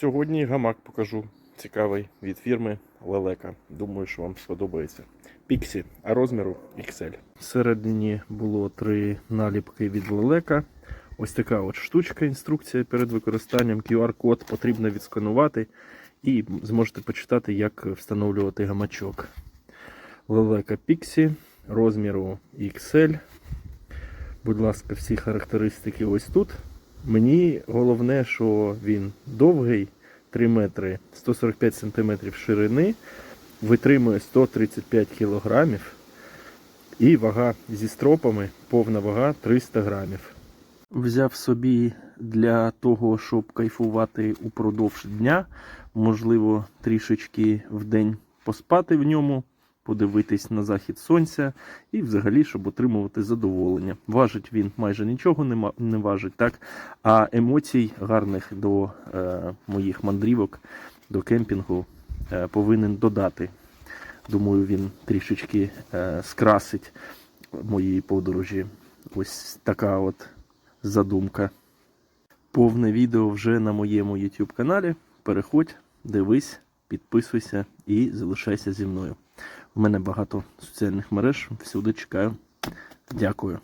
Сьогодні гамак покажу. Цікавий від фірми Лелека. Думаю, що вам сподобається. Піксі, а розміру XL. Всередині було три наліпки від Лелека. Ось така от штучка, інструкція перед використанням. QR-код потрібно відсканувати і зможете почитати, як встановлювати гамачок. Лелека Pixie розміру XL. Будь ласка, всі характеристики ось тут. Мені головне, що він довгий 3 метри 145 см ширини, витримує 135 кг і вага зі стропами, повна вага 300 грамів. Взяв собі для того, щоб кайфувати упродовж дня, можливо, трішечки в день поспати в ньому, подивитись на захід сонця і взагалі, щоб отримувати задоволення. Важить він майже нічого не, не важить, так? А емоцій гарних до е, моїх мандрівок, до кемпінгу е, повинен додати. Думаю, він трішечки е, скрасить мої подорожі. Ось така от задумка. Повне відео вже на моєму YouTube каналі. Переходь, дивись, підписуйся і залишайся зі мною. У мене багато соціальних мереж, всюди чекаю. Дякую.